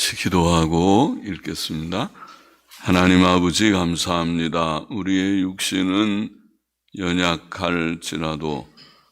같이 기도하고 읽겠습니다. 하나님 아버지 감사합니다. 우리의 육신은 연약할지라도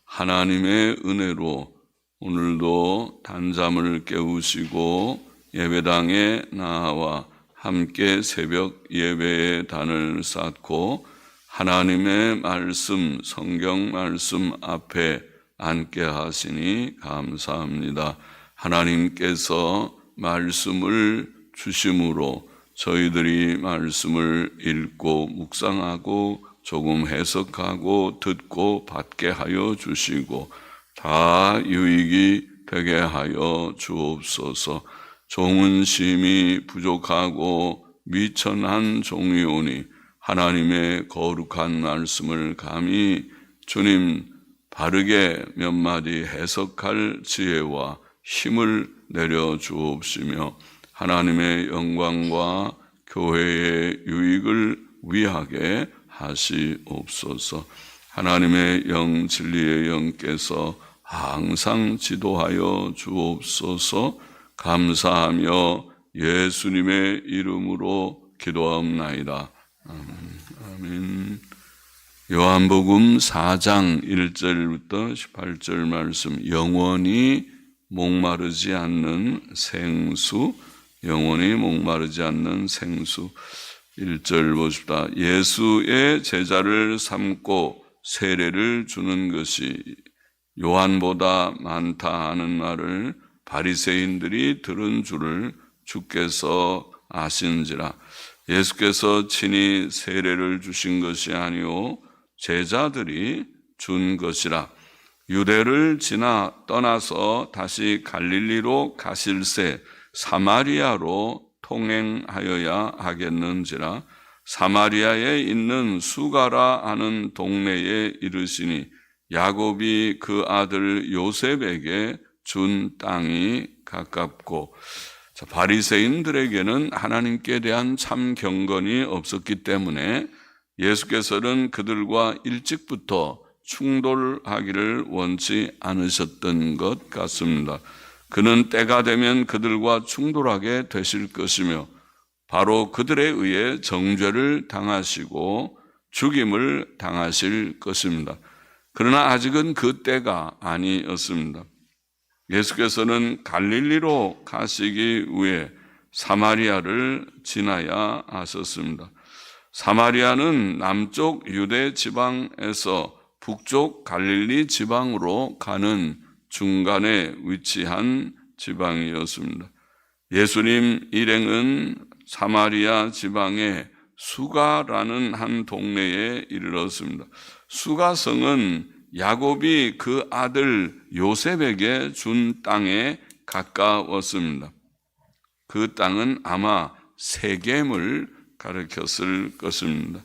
하나님의 은혜로 오늘도 단잠을 깨우시고 예배당에 나와 함께 새벽 예배의 단을 쌓고 하나님의 말씀, 성경 말씀 앞에 앉게 하시니 감사합니다. 하나님께서 말씀을 주심으로 저희들이 말씀을 읽고 묵상하고 조금 해석하고 듣고 받게 하여 주시고 다 유익이 되게 하여 주옵소서. 종은 심히 부족하고 미천한 종이오니 하나님의 거룩한 말씀을 감히 주님 바르게 몇 마디 해석할 지혜와 힘을 내려 주옵시며 하나님의 영광과 교회의 유익을 위하게 하시옵소서. 하나님의 영 진리의 영께서 항상 지도하여 주옵소서. 감사하며 예수님의 이름으로 기도하옵나이다. 아멘. 요한복음 4장 1절부터 18절 말씀 영원히 목마르지 않는 생수 영원히 목마르지 않는 생수. 1절 보십니다. 예수의 제자를 삼고 세례를 주는 것이 요한보다 많다 하는 말을 바리새인들이 들은 줄을 주께서 아신지라. 예수께서 친히 세례를 주신 것이 아니요 제자들이 준 것이라 유대를 지나 떠나서 다시 갈릴리로 가실새 사마리아로 통행하여야 하겠는지라 사마리아에 있는 수가라 하는 동네에 이르시니 야곱이 그 아들 요셉에게 준 땅이 가깝고 자, 바리새인들에게는 하나님께 대한 참 경건이 없었기 때문에 예수께서는 그들과 일찍부터 충돌하기를 원치 않으셨던 것 같습니다. 그는 때가 되면 그들과 충돌하게 되실 것이며 바로 그들에 의해 정죄를 당하시고 죽임을 당하실 것입니다. 그러나 아직은 그 때가 아니었습니다. 예수께서는 갈릴리로 가시기 위해 사마리아를 지나야 하셨습니다. 사마리아는 남쪽 유대 지방에서 북쪽 갈릴리 지방으로 가는 중간에 위치한 지방이었습니다. 예수님 일행은 사마리아 지방의 수가라는 한 동네에 이르렀습니다. 수가성은 야곱이 그 아들 요셉에게 준 땅에 가까웠습니다. 그 땅은 아마 세겜을 가르쳤을 것입니다.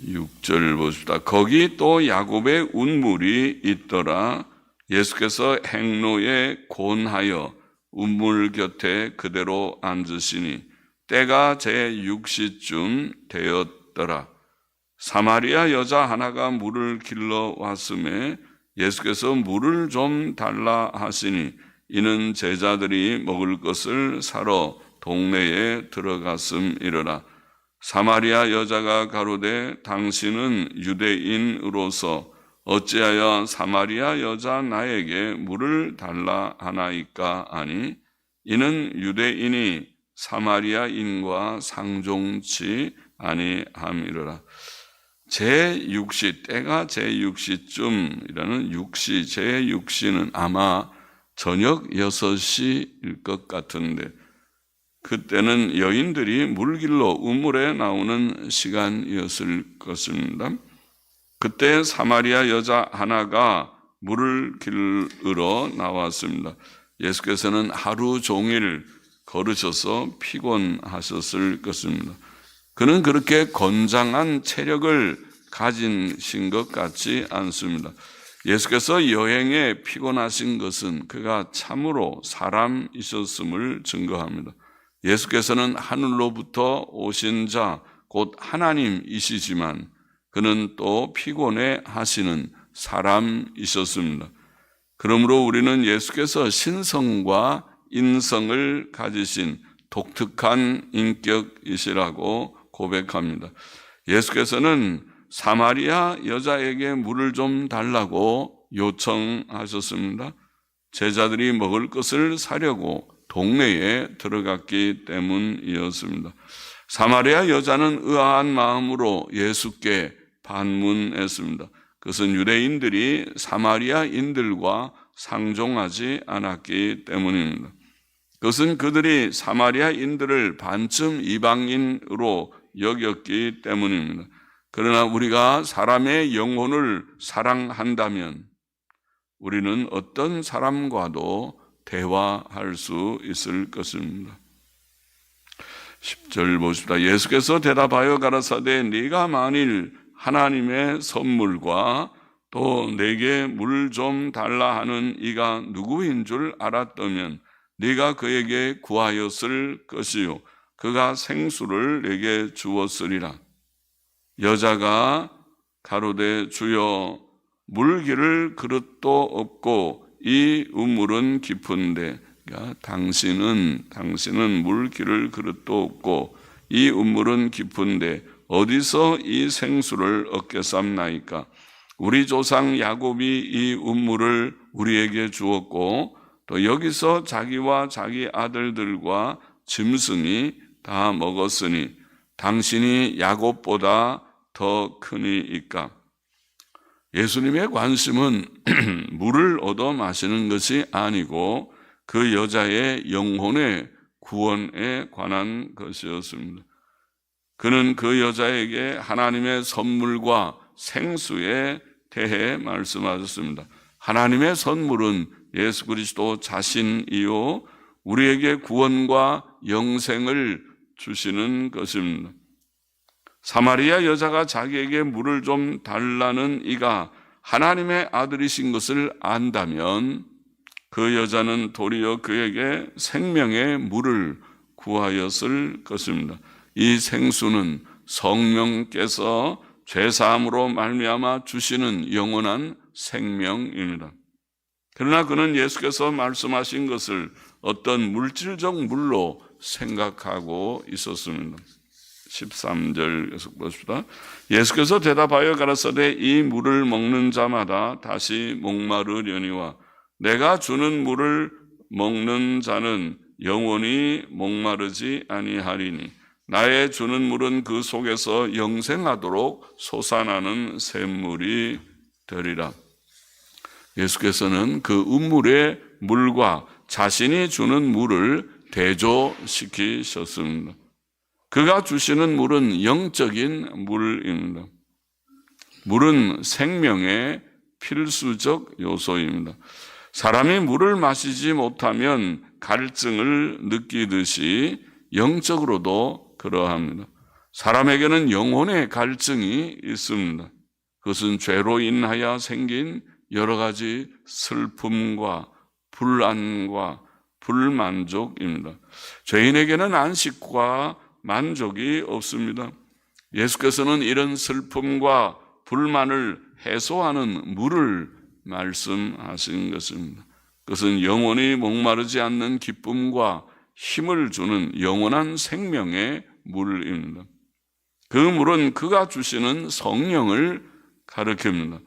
6절 보십시다. 거기 또 야곱의 운물이 있더라. 예수께서 행로에 곤하여 운물 곁에 그대로 앉으시니 때가 제 6시쯤 되었더라. 사마리아 여자 하나가 물을 길러 왔음에 예수께서 물을 좀 달라 하시니 이는 제자들이 먹을 것을 사러 동네에 들어갔음이러라. 사마리아 여자가 가로되 당신은 유대인으로서 어찌하여 사마리아 여자 나에게 물을 달라 하나이까 아니 이는 유대인이 사마리아인과 상종치 아니함이러라. 제6시 때가 제6시쯤이라는 6시 제6시는 아마 저녁 6시일 것 같은데 그때는 여인들이 물길로 우물에 나오는 시간이었을 것입니다. 그때 사마리아 여자 하나가 물을 길으러 나왔습니다. 예수께서는 하루 종일 걸으셔서 피곤하셨을 것입니다. 그는 그렇게 건장한 체력을 가진신 것 같지 않습니다. 예수께서 여행에 피곤하신 것은 그가 참으로 사람이셨음을 증거합니다. 예수께서는 하늘로부터 오신 자, 곧 하나님이시지만 그는 또 피곤해 하시는 사람이셨습니다. 그러므로 우리는 예수께서 신성과 인성을 가지신 독특한 인격이시라고 고백합니다. 예수께서는 사마리아 여자에게 물을 좀 달라고 요청하셨습니다. 제자들이 먹을 것을 사려고 동네에 들어갔기 때문이었습니다. 사마리아 여자는 의아한 마음으로 예수께 반문했습니다. 그것은 유대인들이 사마리아인들과 상종하지 않았기 때문입니다. 그것은 그들이 사마리아인들을 반쯤 이방인으로 여겼기 때문입니다. 그러나 우리가 사람의 영혼을 사랑한다면 우리는 어떤 사람과도 대화할 수 있을 것입니다. 10절 보십시다. 예수께서 대답하여 가라사대 네가 만일 하나님의 선물과 또 내게 물 좀 달라 하는 이가 누구인 줄 알았다면 네가 그에게 구하였을 것이요 그가 생수를 내게 주었으리라. 여자가 가로되 주여 물기를 그릇도 없고 이 우물은 깊은데 그러니까 당신은 당신은 물기를 그릇도 없고 이 우물은 깊은데 어디서 이 생수를 얻겠삼나이까? 우리 조상 야곱이 이 우물을 우리에게 주었고 또 여기서 자기와 자기 아들들과 짐승이 다 먹었으니 당신이 야곱보다 더 크니이까 예수님의 관심은 물을 얻어 마시는 것이 아니고 그 여자의 영혼의 구원에 관한 것이었습니다. 그는 그 여자에게 하나님의 선물과 생수에 대해 말씀하셨습니다. 하나님의 선물은 예수 그리스도 자신이요 우리에게 구원과 영생을 주시는 것입니다. 사마리아 여자가 자기에게 물을 좀 달라는 이가 하나님의 아들이신 것을 안다면 그 여자는 도리어 그에게 생명의 물을 구하였을 것입니다. 이 생수는 성령께서 죄사함으로 말미암아 주시는 영원한 생명입니다. 그러나 그는 예수께서 말씀하신 것을 어떤 물질적 물로 생각하고 있었습니다. 13절 계속 보십시다. 예수께서 대답하여 가라사대 이 물을 먹는 자마다 다시 목마르려니와 내가 주는 물을 먹는 자는 영원히 목마르지 아니하리니 나의 주는 물은 그 속에서 영생하도록 솟아나는 샘물이 되리라. 예수께서는 그 우물의 물과 자신이 주는 물을 대조시키셨습니다. 그가 주시는 물은 영적인 물입니다. 물은 생명의 필수적 요소입니다. 사람이 물을 마시지 못하면 갈증을 느끼듯이 영적으로도 그러합니다. 사람에게는 영혼의 갈증이 있습니다. 그것은 죄로 인하여 생긴 여러 가지 슬픔과 불안과 불만족입니다. 죄인에게는 안식과 만족이 없습니다. 예수께서는 이런 슬픔과 불만을 해소하는 물을 말씀하신 것입니다. 그것은 영원히 목마르지 않는 기쁨과 힘을 주는 영원한 생명의 물입니다. 그 물은 그가 주시는 성령을 가르칩니다.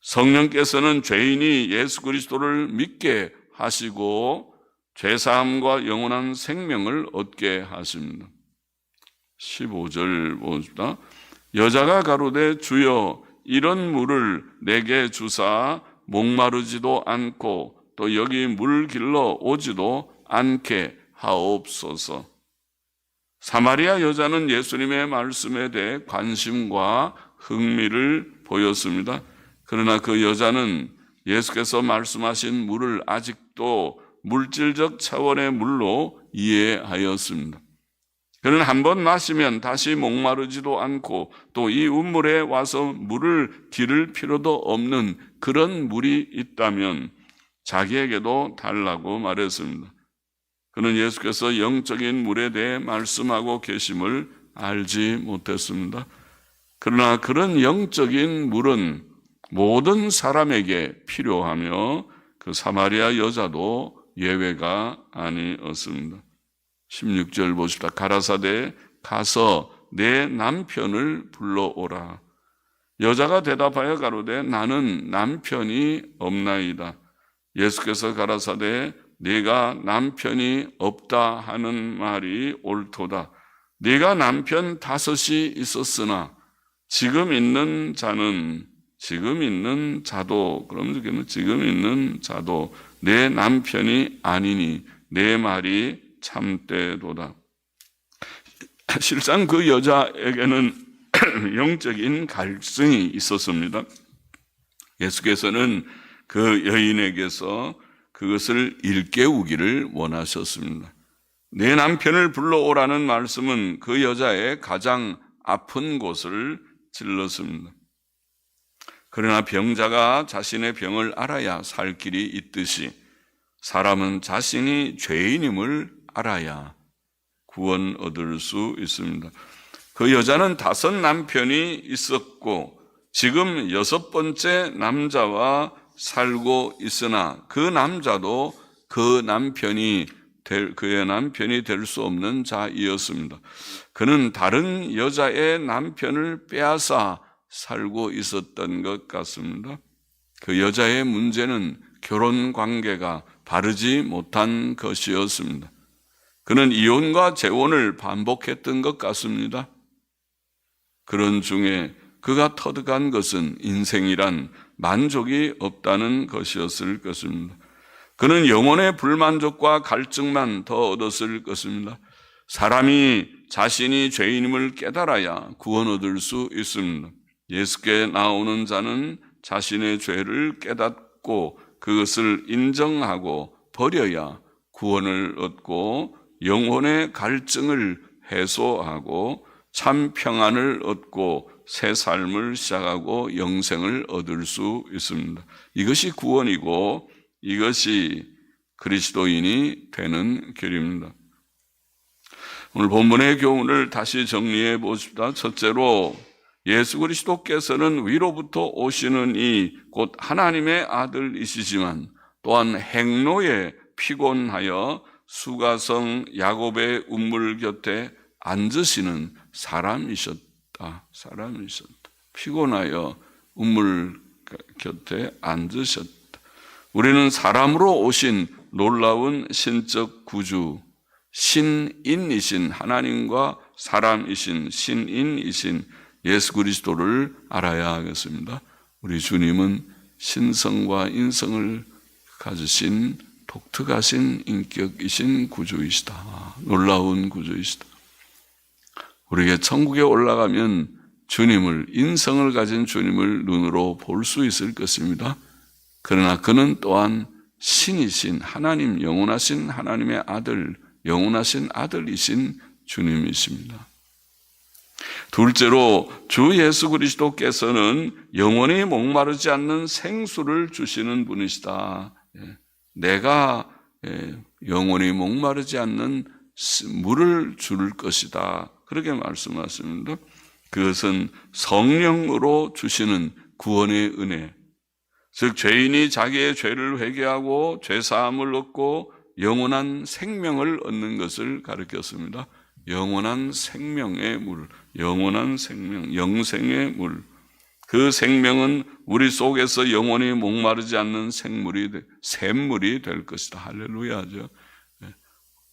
성령께서는 죄인이 예수 그리스도를 믿게 하시고 죄사함과 영원한 생명을 얻게 하십니다. 15절 봅시다. 여자가 가로되 주여 이런 물을 내게 주사 목마르지도 않고 또 여기 물 길러 오지도 않게 하옵소서. 사마리아 여자는 예수님의 말씀에 대해 관심과 흥미를 보였습니다. 그러나 그 여자는 예수께서 말씀하신 물을 아직도 물질적 차원의 물로 이해하였습니다. 그는 한 번 마시면 다시 목마르지도 않고 또 이 우물에 와서 물을 기를 필요도 없는 그런 물이 있다면 자기에게도 달라고 말했습니다. 그는 예수께서 영적인 물에 대해 말씀하고 계심을 알지 못했습니다. 그러나 그런 영적인 물은 모든 사람에게 필요하며 그 사마리아 여자도 예외가 아니었습니다. 16절 보십시다. 가라사대 가서 내 남편을 불러오라. 여자가 대답하여 가로되 나는 남편이 없나이다. 예수께서 가라사대 네가 남편이 없다 하는 말이 옳도다. 네가 남편 다섯이 있었으나 지금 있는 자는 지금 있는 자도 그럼 지금 있는 자도 내 남편이 아니니 내 말이 참되도다. 실상 그 여자에게는 영적인 갈증이 있었습니다. 예수께서는 그 여인에게서 그것을 일깨우기를 원하셨습니다. 내 남편을 불러오라는 말씀은 그 여자의 가장 아픈 곳을 찔렀습니다. 그러나 병자가 자신의 병을 알아야 살 길이 있듯이 사람은 자신이 죄인임을 알아야 구원 얻을 수 있습니다. 그 여자는 다섯 남편이 있었고 지금 여섯 번째 남자와 살고 있으나 그 남자도 그 남편이 될, 그의 남편이 될 수 없는 자이었습니다. 그는 다른 여자의 남편을 빼앗아 살고 있었던 것 같습니다. 그 여자의 문제는 결혼 관계가 바르지 못한 것이었습니다. 그는 이혼과 재혼을 반복했던 것 같습니다. 그런 중에 그가 터득한 것은 인생이란 만족이 없다는 것이었을 것입니다. 그는 영혼의 불만족과 갈증만 더 얻었을 것입니다. 사람이 자신이 죄인임을 깨달아야 구원 얻을 수 있습니다. 예수께 나오는 자는 자신의 죄를 깨닫고 그것을 인정하고 버려야 구원을 얻고 영혼의 갈증을 해소하고 참 평안을 얻고 새 삶을 시작하고 영생을 얻을 수 있습니다. 이것이 구원이고 이것이 그리스도인이 되는 길입니다. 오늘 본문의 교훈을 다시 정리해 보십시다. 첫째로 예수 그리스도께서는 위로부터 오시는 이 곧 하나님의 아들이시지만 또한 행로에 피곤하여 수가성 야곱의 운물 곁에 앉으시는 사람이셨다. 사람이셨다. 피곤하여 운물 곁에 앉으셨다. 우리는 사람으로 오신 놀라운 신적 구주, 신인이신 하나님과 사람이신 신인이신 예수 그리스도를 알아야 하겠습니다. 우리 주님은 신성과 인성을 가지신 독특하신 인격이신 구주이시다. 놀라운 구주이시다. 우리에게 천국에 올라가면 주님을, 인성을 가진 주님을 눈으로 볼 수 있을 것입니다. 그러나 그는 또한 신이신 하나님, 영원하신 하나님의 아들, 영원하신 아들이신 주님이십니다. 둘째로 주 예수 그리스도께서는 영원히 목마르지 않는 생수를 주시는 분이시다. 예. 내가 예, 영원히 목마르지 않는 물을 줄 것이다. 그렇게 말씀하십니다. 그것은 성령으로 주시는 구원의 은혜. 즉 죄인이 자기의 죄를 회개하고 죄 사함을 얻고 영원한 생명을 얻는 것을 가르쳤습니다. 영원한 생명의 물, 영원한 생명, 영생의 물. 그 생명은 우리 속에서 영원히 목마르지 않는 생물이, 샘물이 될 것이다. 할렐루야죠. 네.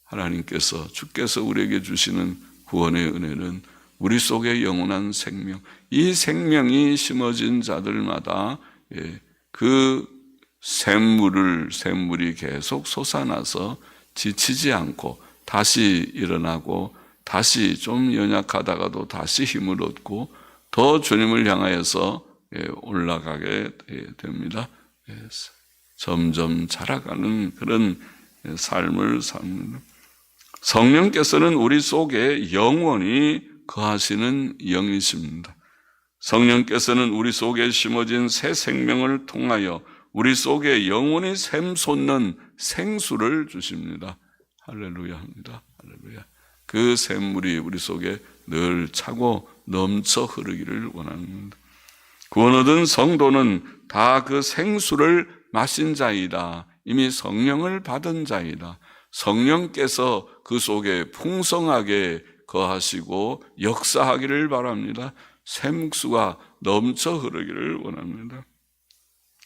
하나님께서, 주께서 우리에게 주시는 구원의 은혜는 우리 속에 영원한 생명, 이 생명이 심어진 자들마다 예, 그 샘물을, 샘물이 계속 솟아나서 지치지 않고 다시 일어나고 다시 좀 연약하다가도 다시 힘을 얻고 더 주님을 향하여서 예, 올라가게 됩니다. 예, 점점 자라가는 그런 삶을 삽니다. 성령께서는 우리 속에 영원히 거하시는 영이십니다. 성령께서는 우리 속에 심어진 새 생명을 통하여 우리 속에 영원히 샘솟는 생수를 주십니다. 할렐루야 합니다. 할렐루야. 그 샘물이 우리 속에 늘 차고 넘쳐 흐르기를 원합니다. 구원 얻은 성도는 다 그 생수를 마신 자이다. 이미 성령을 받은 자이다. 성령께서 그 속에 풍성하게 거하시고 역사하기를 바랍니다. 샘수가 넘쳐 흐르기를 원합니다.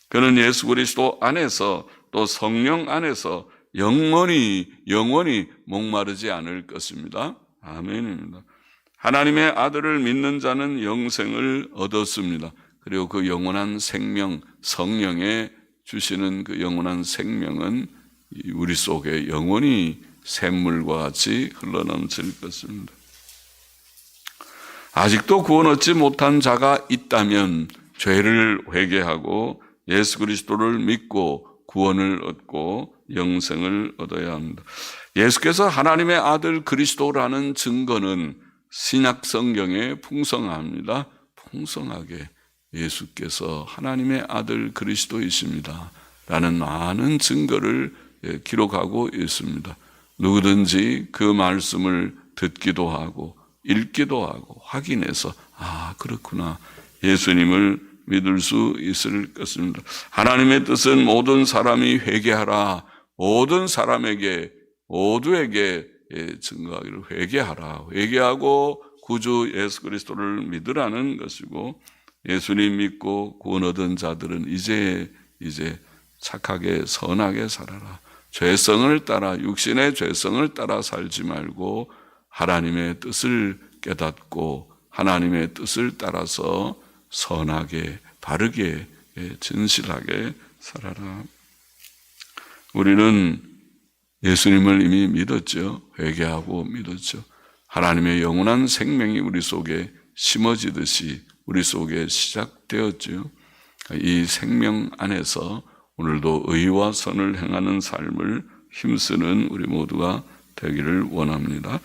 그는 예수 그리스도 안에서 또 성령 안에서 영원히 영원히 목마르지 않을 것입니다. 아멘입니다. 하나님의 아들을 믿는 자는 영생을 얻었습니다. 그리고 그 영원한 생명, 성령에 주시는 그 영원한 생명은 우리 속에 영원히 샘물과 같이 흘러넘칠 것입니다. 아직도 구원 얻지 못한 자가 있다면 죄를 회개하고 예수 그리스도를 믿고 구원을 얻고 영생을 얻어야 합니다. 예수께서 하나님의 아들 그리스도라는 증거는 신약 성경에 풍성합니다. 풍성하게 예수께서 하나님의 아들 그리스도이십니다. 라는 많은 증거를 예, 기록하고 있습니다. 누구든지 그 말씀을 듣기도 하고 읽기도 하고 확인해서 아 그렇구나 예수님을 믿을 수 있을 것입니다. 하나님의 뜻은 모든 사람이 회개하라 모든 사람에게 모두에게 예, 증거하기를 회개하라 회개하고 구주 예수 그리스도를 믿으라는 것이고 예수님 믿고 구원 얻은 자들은 이제 이제 착하게 선하게 살아라. 죄성을 따라 육신의 죄성을 따라 살지 말고 하나님의 뜻을 깨닫고 하나님의 뜻을 따라서 선하게 바르게 예, 진실하게 살아라. 우리는 예수님을 이미 믿었죠. 회개하고 믿었죠. 하나님의 영원한 생명이 우리 속에 심어지듯이 우리 속에 시작되었죠. 이 생명 안에서 오늘도 의와 선을 행하는 삶을 힘쓰는 우리 모두가 되기를 원합니다.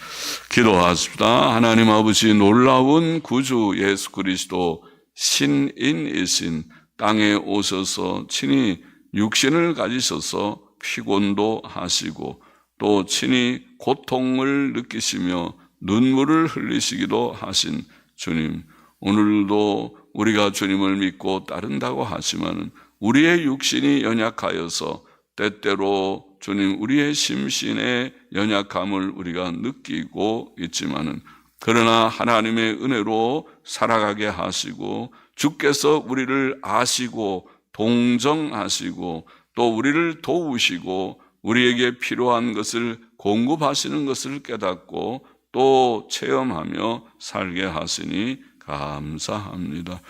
기도하십시다. 하나님 아버지 놀라운 구주 예수 그리스도 신인이신 땅에 오셔서 친히 육신을 가지셔서 피곤도 하시고 또 친히 고통을 느끼시며 눈물을 흘리시기도 하신 주님 오늘도 우리가 주님을 믿고 따른다고 하지만 우리의 육신이 연약하여서 때때로 주님 우리의 심신의 연약함을 우리가 느끼고 있지만은 그러나 하나님의 은혜로 살아가게 하시고 주께서 우리를 아시고 동정하시고 또 우리를 도우시고 우리에게 필요한 것을 공급하시는 것을 깨닫고 또 체험하며 살게 하시니 감사합니다.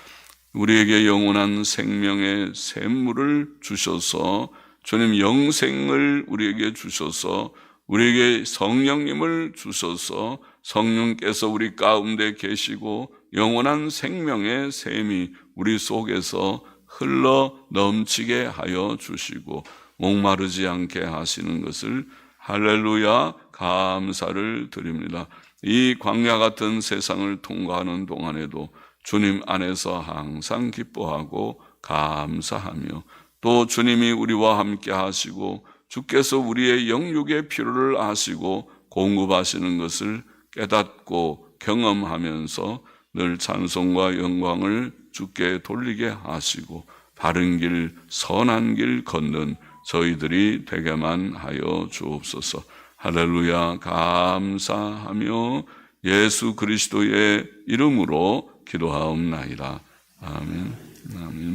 우리에게 영원한 생명의 샘물을 주셔서 주님 영생을 우리에게 주셔서 우리에게 성령님을 주셔서 성령께서 우리 가운데 계시고 영원한 생명의 샘이 우리 속에서 흘러 넘치게 하여 주시고 목마르지 않게 하시는 것을 할렐루야 감사를 드립니다. 이 광야 같은 세상을 통과하는 동안에도 주님 안에서 항상 기뻐하고 감사하며 또 주님이 우리와 함께 하시고 주께서 우리의 영육의 필요를 아시고 공급하시는 것을 깨닫고 경험하면서 늘 찬송과 영광을 주께 돌리게 하시고 바른 길, 선한 길 걷는 저희들이 되게만 하여 주옵소서. 할렐루야 감사하며 예수 그리스도의 이름으로 기도하옵나이다. 아멘. 아멘.